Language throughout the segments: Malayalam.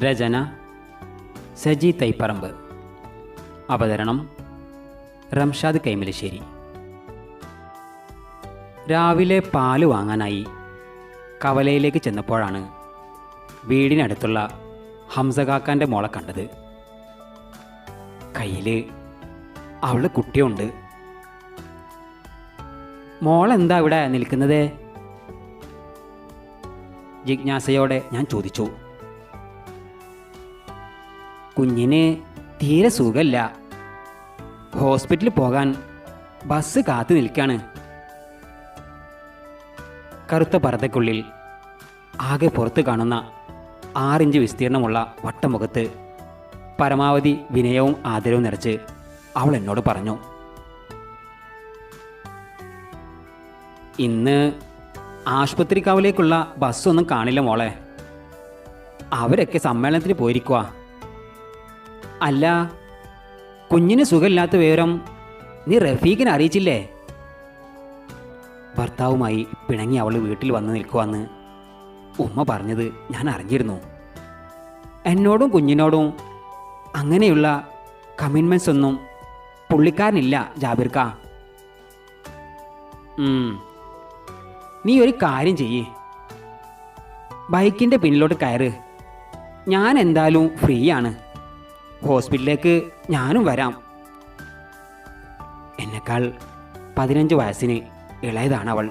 രചന സജി തൈപ്പറമ്പ്. അവതരണം റംഷാദ് കൈമലശ്ശേരി. രാവിലെ പാൽ വാങ്ങാനായി കവലയിലേക്ക് ചെന്നപ്പോഴാണ് വീടിനടുത്തുള്ള ഹംസകാക്കാന്റെ മോളെ കണ്ടത്. കയ്യിൽ അവൾ കുട്ടിയുണ്ട്. മോളെന്താ ഇവിടെ നിൽക്കുന്നത്? ജിജ്ഞാസയോടെ ഞാൻ ചോദിച്ചു. കുഞ്ഞിന് തീരെ സുഖമില്ല. ഹോസ്പിറ്റലിൽ പോകാൻ ബസ് കാത്തു നിൽക്കാണ്. കറുത്ത പർദ്ദക്കുള്ളിൽ ആകെ പുറത്ത് കാണുന്ന ആറിഞ്ച് വിസ്തീർണമുള്ള വട്ടമുഖത്ത് പരമാവധി വിനയവും ആദരവും നിറച്ച് അവൾ എന്നോട് പറഞ്ഞു. ഇന്ന് ആശുപത്രിക്കാവിലേക്കുള്ള ബസ്സൊന്നും കാണില്ല മോളെ. അവരൊക്കെ സമ്മേളനത്തിന് പോയിരിക്കുക അല്ല കുഞ്ഞിന് സുഖമില്ലാത്ത വിവരം നീ റഫീഖിനെ അറിയിച്ചില്ലേ? ഭർത്താവുമായി പിണങ്ങി അവൾ വീട്ടിൽ വന്ന് നിൽക്കുവാന്ന് ഉമ്മ പറഞ്ഞത് ഞാൻ അറിഞ്ഞിരുന്നു. എന്നോടും കുഞ്ഞിനോടും അങ്ങനെയുള്ള കമ്മിറ്റ്മെൻസ് ഒന്നും പുള്ളിക്കാരനില്ല ജാബിർക്ക. നീ ഒരു കാര്യം ചെയ്യ്. ബൈക്കിന്റെ പിന്നിലോട്ട് കയറ്. ഞാൻ എന്തായാലും ഫ്രീ ആണ് ഹോസ്പിറ്റലിലേക്ക് ഞാനും വരാം. എന്നെക്കാൾ പതിനഞ്ച് വയസ്സിന് ഇളയതാണ് അവൾ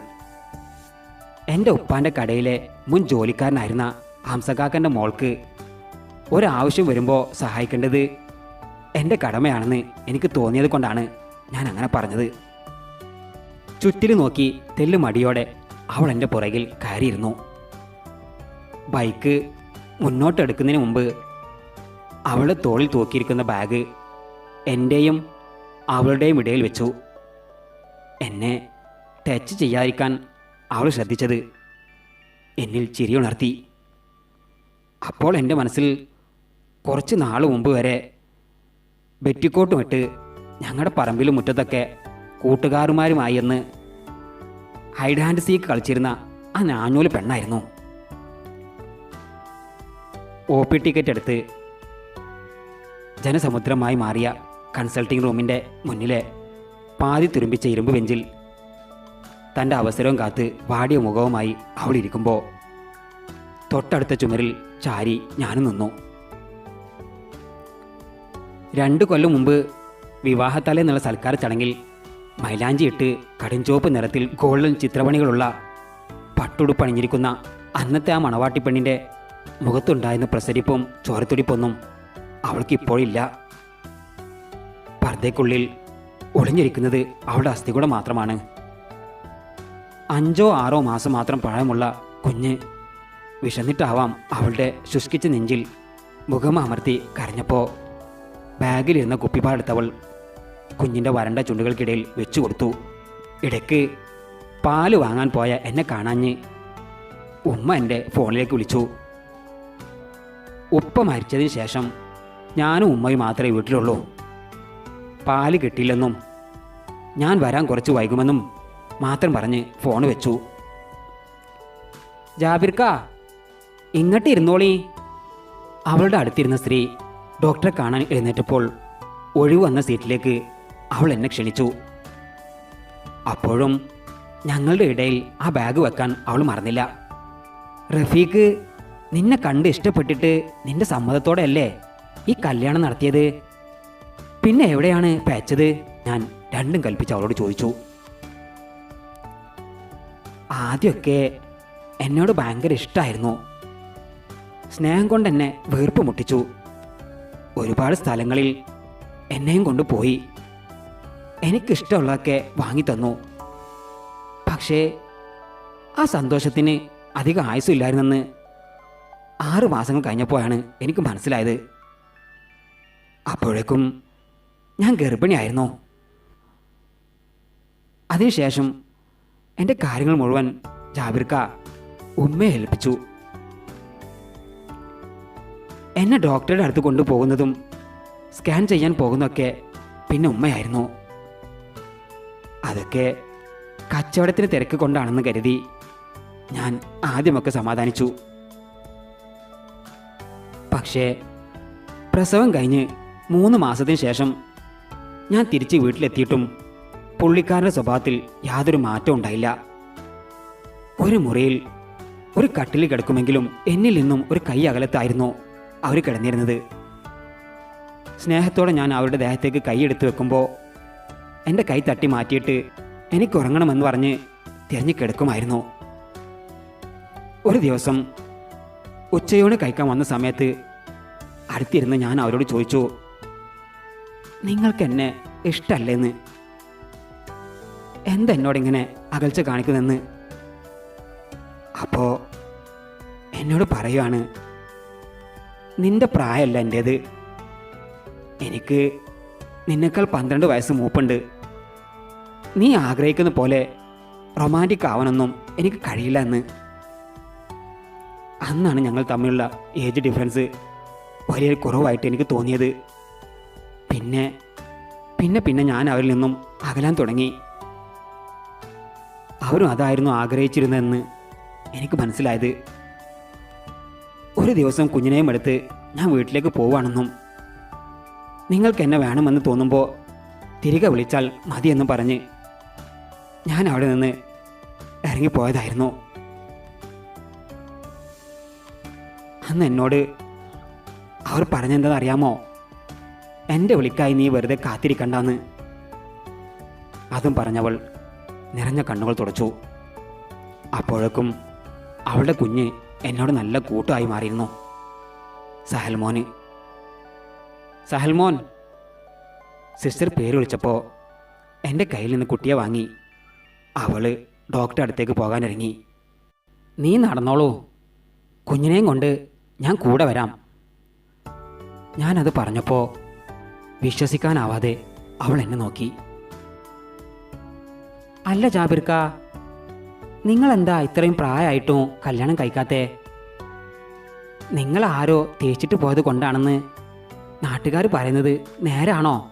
എന്റെ ഉപ്പാന്റെ കടയിലെ മുൻ ജോലിക്കാരനായിരുന്ന ഹംസകാക്കന്റെ മോൾക്ക് ഒരാവശ്യം വരുമ്പോൾ സഹായിക്കേണ്ടത് എന്റെ കടമയാണെന്ന് എനിക്ക് തോന്നിയത് കൊണ്ടാണ് ഞാൻ അങ്ങനെ പറഞ്ഞത്. ചുറ്റിൽ നോക്കി തെല്ലു മടിയോടെ അവൾ എന്റെ പുറകിൽ കയറിയിരുന്നു. ബൈക്ക് മുന്നോട്ടെടുക്കുന്നതിന് മുമ്പ് അവളുടെ തോളിൽ തൂക്കിയിരിക്കുന്ന ബാഗ് എന്റെയും അവളുടെയും ഇടയിൽ വെച്ചു. എന്നെ ടച്ച് ചെയ്യാതിരിക്കാൻ അവൾ ശ്രദ്ധിച്ചത് എന്നിൽ ചിരിയുണർത്തി അപ്പോൾ എന്റെ മനസ്സിൽ കുറച്ച് നാൾ മുമ്പ് വരെ ബെറ്റിക്കോട്ടുമിട്ട് ഞങ്ങളുടെ പറമ്പിലും മുറ്റത്തൊക്കെ കൂട്ടുകാരുമാരുമായി എന്ന് ഹൈഡ് ഹാൻഡ് സീക്ക് കളിച്ചിരുന്ന ആ നാഞ്ഞൂൽ പെണ്ണായിരുന്നു. ഒ പി ടിക്കറ്റ് എടുത്ത് ജനസമുദ്രമായി മാറിയ കൺസൾട്ടിംഗ് റൂമിന്റെ മുന്നിലെ പാതി തുരുമ്പിച്ച ഇരുമ്പ് ബെഞ്ചിൽ തന്റെ അവസരവും കാത്ത് വാടിയ മുഖവുമായി അവൾ ഇരിക്കുമ്പോൾ തൊട്ടടുത്ത ചുമരിൽ ചാരി ഞാനും നിന്നു. രണ്ട് കൊല്ലം മുമ്പ് വിവാഹത്തല എന്നുള്ള സൽക്കാര ചടങ്ങിൽ മൈലാഞ്ചിയിട്ട് കടുംചുവപ്പ് നിറത്തിൽ ഗോൾഡൻ ചിത്രപണികളുള്ള പട്ടുടുപ്പണിഞ്ഞിരിക്കുന്ന അന്നത്തെ ആ മണവാട്ടിപ്പെണ്ണിന്റെ മുഖത്തുണ്ടായിരുന്ന പ്രസരിപ്പും ചോരത്തുടിപ്പൊന്നും അവൾക്ക് ഇപ്പോഴില്ല പർദ്ദയ്ക്കുള്ളിൽ ഒളിഞ്ഞിരിക്കുന്നത് അവളുടെ അസ്ഥികൂടം മാത്രമാണ്. അഞ്ചോ ആറോ മാസം മാത്രം പ്രായമുള്ള കുഞ്ഞ് വിശന്നിട്ടാവാം അവളുടെ ശുഷ്കിച്ച നെഞ്ചിൽ മുഖം അമർത്തി കരഞ്ഞപ്പോൾ ബാഗിലിരുന്ന കുപ്പിപ്പാടെടുത്തവൾ കുഞ്ഞിന്റെ വരണ്ട ചുണ്ടുകൾക്കിടയിൽ വെച്ചു കൊടുത്തു. ഇടയ്ക്ക് പാൽ വാങ്ങാൻ പോയ എന്നെ കാണാഞ്ഞ് ഉമ്മ എന്റെ ഫോണിലേക്ക് വിളിച്ചു. ഉപ്പ മരിച്ചതിന് ശേഷം ഞാനും ഉമ്മയും മാത്രമേ വീട്ടിലുള്ളൂ. പാൽ കിട്ടിയില്ലെന്നും ഞാൻ വരാൻ കുറച്ച് വൈകുമെന്നും മാത്രം പറഞ്ഞ് ഫോൺ വെച്ചു. ജാബിർക്ക ഇങ്ങോട്ട് ഇരുന്നോളി. അവളുടെ അടുത്തിരുന്ന സ്ത്രീ ഡോക്ടറെ കാണാൻ എഴുന്നേറ്റപ്പോൾ ഒഴിവ് വന്ന സീറ്റിലേക്ക് അവൾ എന്നെ ക്ഷണിച്ചു. അപ്പോഴും ഞങ്ങളുടെ ഇടയിൽ ആ ബാഗ് വെക്കാൻ അവൾ മറന്നില്ല. റഫീഖ് നിന്നെ കണ്ട് ഇഷ്ടപ്പെട്ടിട്ട് നിന്റെ സമ്മതത്തോടെയല്ലേ? ഈ കല്യാണം നടത്തിയത്? പിന്നെ എവിടെയാണ് പേച്ചത് ഞാൻ രണ്ടും കൽപ്പിച്ച് അവളോട് ചോദിച്ചു. ആദ്യമൊക്കെ എന്നോട് ഭയങ്കര ഇഷ്ടമായിരുന്നു സ്നേഹം കൊണ്ട് എന്നെ വീർപ്പ് മുട്ടിച്ചു. ഒരുപാട് സ്ഥലങ്ങളിൽ എന്നെയും കൊണ്ടുപോയി എനിക്കിഷ്ടമുള്ളതൊക്കെ വാങ്ങിത്തന്നു പക്ഷേ ആ സന്തോഷത്തിന് അധികം ആയുസില്ലായിരുന്നെന്ന് ആറ് മാസങ്ങൾ കഴിഞ്ഞപ്പോഴാണ് എനിക്ക് മനസ്സിലായത്. അപ്പോഴേക്കും ഞാൻ ഗർഭിണിയായിരുന്നു. അതിനുശേഷം എന്റെ കാര്യങ്ങൾ മുഴുവൻ ജാബിർക്ക ഉമ്മയെ ഏൽപ്പിച്ചു. എന്നെ ഡോക്ടറുടെ അടുത്ത് കൊണ്ടുപോകുന്നതും സ്കാൻ ചെയ്യാൻ പോകുന്നതൊക്കെ പിന്നെ ഉമ്മയായിരുന്നു. അതൊക്കെ കച്ചവടത്തിന് തിരക്ക് കൊണ്ടാണെന്ന് കരുതി ഞാൻ ആദ്യമൊക്കെ സമാധാനിച്ചു. പക്ഷേ പ്രസവം കഴിഞ്ഞ് മൂന്ന് മാസത്തിന് ശേഷം ഞാൻ തിരിച്ച് വീട്ടിലെത്തിയിട്ടും പുള്ളിക്കാരന്റെ സ്വഭാവത്തിൽ യാതൊരു മാറ്റവും ഉണ്ടായില്ല. ഒരു മുറിയിൽ ഒരു കട്ടിൽ കിടക്കുമെങ്കിലും എന്നിൽ നിന്നും ഒരു കൈ അകലത്തായിരുന്നു അവർ കിടന്നിരുന്നത്. സ്നേഹത്തോടെ ഞാൻ അവരുടെ ദേഹത്തേക്ക് കൈ എടുത്തു വെക്കുമ്പോൾ എന്റെ കൈ തട്ടി മാറ്റിയിട്ട് എനിക്ക് ഉറങ്ങണമെന്ന് പറഞ്ഞ് തിരഞ്ഞു ഒരു ദിവസം ഉച്ചയോടെ കഴിക്കാൻ വന്ന സമയത്ത് അടുത്തിരുന്ന് ഞാൻ അവരോട് ചോദിച്ചു നിങ്ങൾക്ക് എന്നെ ഇഷ്ടമല്ലേന്ന് എന്തെന്നോട് ഇങ്ങനെ അകൽച്ച കാണിക്കുന്നെന്ന്. അപ്പോൾ എന്നോട് പറയുവാണ് നിന്റെ പ്രായമല്ല എന്റേത് എനിക്ക് നിന്നേക്കാൾ പന്ത്രണ്ട് വയസ്സ് മൂപ്പുണ്ട്. നീ ആഗ്രഹിക്കുന്ന പോലെ റൊമാന്റിക് ആവാനൊന്നും എനിക്ക് കഴിയില്ല എന്ന്. അന്നാണ് ഞങ്ങൾ തമ്മിലുള്ള ഏജ് ഡിഫറൻസ് വലിയൊരു കുറവായിട്ട് എനിക്ക് തോന്നിയത്. പിന്നെ പിന്നെ പിന്നെ ഞാൻ അവരിൽ നിന്നും അകലാൻ തുടങ്ങി. അവരും അതായിരുന്നു ആഗ്രഹിച്ചിരുന്നതെന്ന് എനിക്ക് മനസ്സിലായത്. ഒരു ദിവസം കുഞ്ഞിനെയും എടുത്ത് ഞാൻ വീട്ടിലേക്ക് പോവുകയാണെന്നും നിങ്ങൾക്ക് എന്നെ വേണമെന്ന് തോന്നുമ്പോൾ തിരികെ വിളിച്ചാൽ മതിയെന്നും പറഞ്ഞ് ഞാൻ അവിടെ നിന്ന് ഇറങ്ങിപ്പോയതായിരുന്നു. അന്ന് എന്നോട് അവർ പറഞ്ഞെന്താണെന്ന് അറിയാമോ? എന്റെ വിളിക്കായി നീ വെറുതെ കാത്തിരിക്കണ്ടെന്ന്. അതും പറഞ്ഞവൾ നിറഞ്ഞ കണ്ണുകൾ തുടച്ചു. അപ്പോഴേക്കും അവളുടെ കുഞ്ഞ് എന്നോട് നല്ല കൂട്ടായി മാറിയിരുന്നു. സഹൽമോന് സഹൽമോൻ സിസ്റ്റർ പേര് വിളിച്ചപ്പോൾ എന്റെ കയ്യിൽ നിന്ന് കുട്ടിയെ വാങ്ങി. അവൾ ഡോക്ടറെ അടുത്തേക്ക് പോകാനിറങ്ങി. നീ നടന്നോളൂ. കുഞ്ഞിനെയും കൊണ്ട് ഞാൻ കൂടെ വരാം. ഞാനത് പറഞ്ഞപ്പോൾ വിശ്വസിക്കാനാവാതെ അവൾ എന്നെ നോക്കി. അല്ല ജാബിർക്ക നിങ്ങളെന്താ ഇത്രയും പ്രായമായിട്ടും കല്യാണം കഴിക്കാത്തേ? നിങ്ങൾ ആരോ തേച്ചിട്ട് പോയത് കൊണ്ടാണെന്ന് നാട്ടുകാർ പറയുന്നത് നേരാണോ?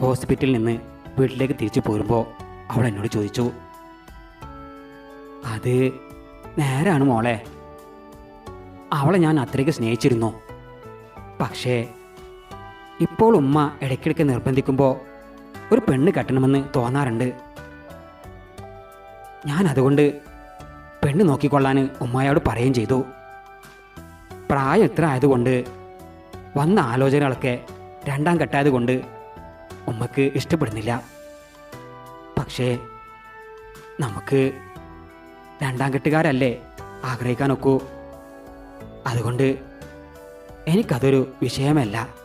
ഹോസ്പിറ്റലിൽ നിന്ന് വീട്ടിലേക്ക് തിരിച്ചു പോരുമ്പോൾ അവൾ എന്നോട് ചോദിച്ചു. അത് നേരാണ് മോളെ. അവളെ ഞാൻ അത്രയ്ക്ക് സ്നേഹിച്ചിരുന്നു. പക്ഷേ ഇപ്പോൾ ഉമ്മ ഇടയ്ക്കിടയ്ക്ക് നിർബന്ധിക്കുമ്പോൾ ഒരു പെണ്ണ് കെട്ടണമെന്ന് തോന്നാറുണ്ട്. ഞാൻ അതുകൊണ്ട് പെണ്ണ് നോക്കിക്കൊള്ളാൻ ഉമ്മയോട് പറയുകയും ചെയ്തു. പ്രായം ഇത്ര ആയതുകൊണ്ട് വന്ന ആലോചനകളൊക്കെ രണ്ടാം കെട്ടായതുകൊണ്ട് ഉമ്മക്ക് ഇഷ്ടപ്പെടുന്നില്ല. പക്ഷേ നമുക്ക് രണ്ടാം കെട്ടുകാരല്ലേ ആഗ്രഹിക്കാൻ ആഗ്രഹിക്കാനൊക്കൂ. അതുകൊണ്ട് എനിക്കതൊരു വിഷയമല്ല.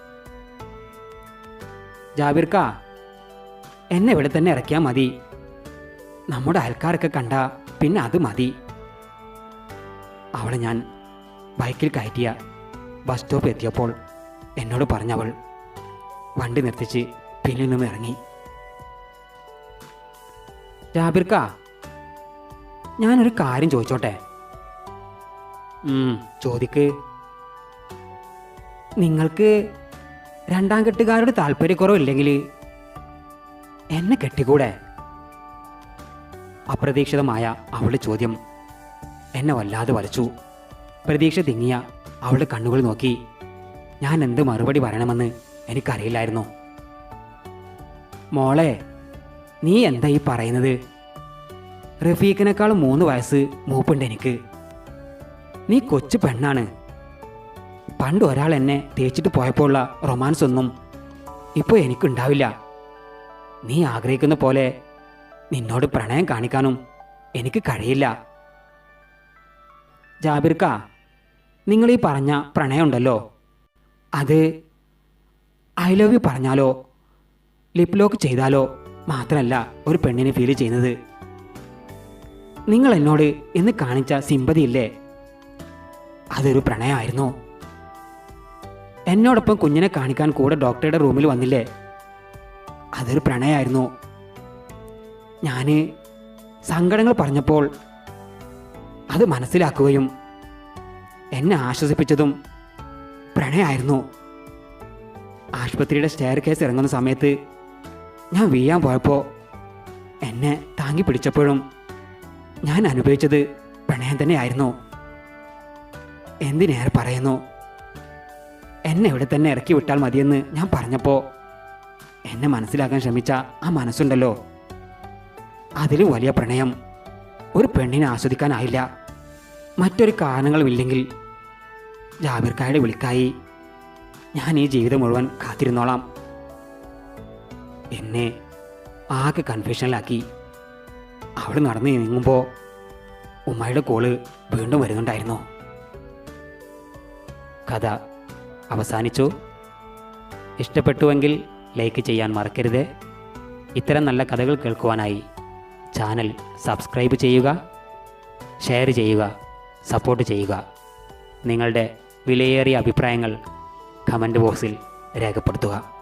ജാബിർക്ക എന്നെ ഇവിടെ തന്നെ ഇറക്കിയാൽ മതി. നമ്മുടെ അയൽക്കാരൊക്കെ കണ്ട പിന്നെ അത് മതി. അവളെ ഞാൻ ബൈക്കിൽ കയറ്റിയ ബസ് സ്റ്റോപ്പ് എത്തിയപ്പോൾ എന്നോട് പറഞ്ഞവൾ വണ്ടി നിർത്തിച്ച് പിന്നിൽ നിന്നും ഇറങ്ങി. ജാബിർക്ക ഞാനൊരു കാര്യം ചോദിച്ചോട്ടെ? ചോദിക്ക്. നിങ്ങൾക്ക് രണ്ടാം കെട്ടുകാരോട് താല്പര്യക്കുറവില്ലെങ്കിൽ എന്നെ കെട്ടിക്കൂടെ? അപ്രതീക്ഷിതമായ അവളുടെ ചോദ്യം എന്നെ വല്ലാതെ വലച്ചു. പ്രതീക്ഷ തിങ്ങിയ അവളുടെ കണ്ണുകൾ നോക്കി. ഞാൻ എന്ത് മറുപടി പറയണമെന്ന് എനിക്കറിയില്ലായിരുന്നു. മോളെ നീ എന്താ ഈ പറയുന്നത്? റഫീഖിനേക്കാൾ മൂന്ന് വയസ്സ് മൂപ്പുണ്ട് എനിക്ക്. നീ കൊച്ചു പെണ്ണാണ്. പണ്ട് ഒരാൾ എന്നെ തേച്ചിട്ട് പോയപ്പോഴുള്ള റൊമാൻസ് ഒന്നും ഇപ്പോൾ എനിക്കുണ്ടാവില്ല. നീ ആഗ്രഹിക്കുന്ന പോലെ നിന്നോട് പ്രണയം കാണിക്കാനും എനിക്ക് കഴിയില്ല. ജാബിർക്ക നിങ്ങൾ ഈ പറഞ്ഞ പ്രണയമുണ്ടല്ലോ. അത് ഐ ലവ് യു പറഞ്ഞാലോ ലിപ് ലോക്ക് ചെയ്താലോ മാത്രമല്ല ഒരു പെണ്ണിനെ ഫീൽ ചെയ്യുന്നത്. നിങ്ങൾ എന്നോട് ഇന്ന് കാണിച്ച സിമ്പതിയില്ലേ അതൊരു പ്രണയമായിരുന്നു. എന്നോടൊപ്പം കുഞ്ഞിനെ കാണിക്കാൻ കൂടെ ഡോക്ടറുടെ റൂമിൽ വന്നില്ലേ? അതൊരു പ്രണയമായിരുന്നു ഞാൻ സങ്കടങ്ങൾ പറഞ്ഞപ്പോൾ അത് മനസ്സിലാക്കുകയും എന്നെ ആശ്വസിപ്പിച്ചതും പ്രണയമായിരുന്നു ആശുപത്രിയുടെ സ്റ്റെയർ കേസ് ഇറങ്ങുന്ന സമയത്ത് ഞാൻ വീഴാൻ പോയപ്പോൾ എന്നെ താങ്ങി പിടിച്ചപ്പോഴും ഞാൻ അനുഭവിച്ചത് പ്രണയം തന്നെയായിരുന്നു. എന്തിനേറെ പറയുന്നു? എന്നെ ഇവിടെ തന്നെ ഇറക്കി വിട്ടാൽ മതിയെന്ന് ഞാൻ പറഞ്ഞപ്പോൾ എന്നെ മനസ്സിലാക്കാൻ ശ്രമിച്ച ആ മനസ്സുണ്ടല്ലോ. അതിലും വലിയ പ്രണയം. ഒരു പെണ്ണിനെ ആസ്വദിക്കാനായില്ല. മറ്റൊരു കാരണങ്ങളുമില്ലെങ്കിൽ ജാബിർക്കായുടെ വിളിക്കായി. ഞാൻ ഈ ജീവിതം മുഴുവൻ കാത്തിരുന്നോളാം. എന്നെ ആകെ കൺഫ്യൂഷനിലാക്കി. അവൾ നടന്നു നീങ്ങുമ്പോൾ ഉമ്മയുടെ കോൾ വീണ്ടും വരുന്നുണ്ടായിരുന്നു. കഥ അവസാനിച്ചു. ഇഷ്ടപ്പെട്ടുവെങ്കിൽ ലൈക്ക് ചെയ്യാൻ മറക്കരുത്. ഇത്തരം നല്ല കഥകൾ കേൾക്കുവാനായി ചാനൽ സബ്സ്ക്രൈബ് ചെയ്യുക ഷെയർ ചെയ്യുക സപ്പോർട്ട് ചെയ്യുക. നിങ്ങളുടെ വിലയേറിയ അഭിപ്രായങ്ങൾ കമന്റ് ബോക്സിൽ രേഖപ്പെടുത്തുക.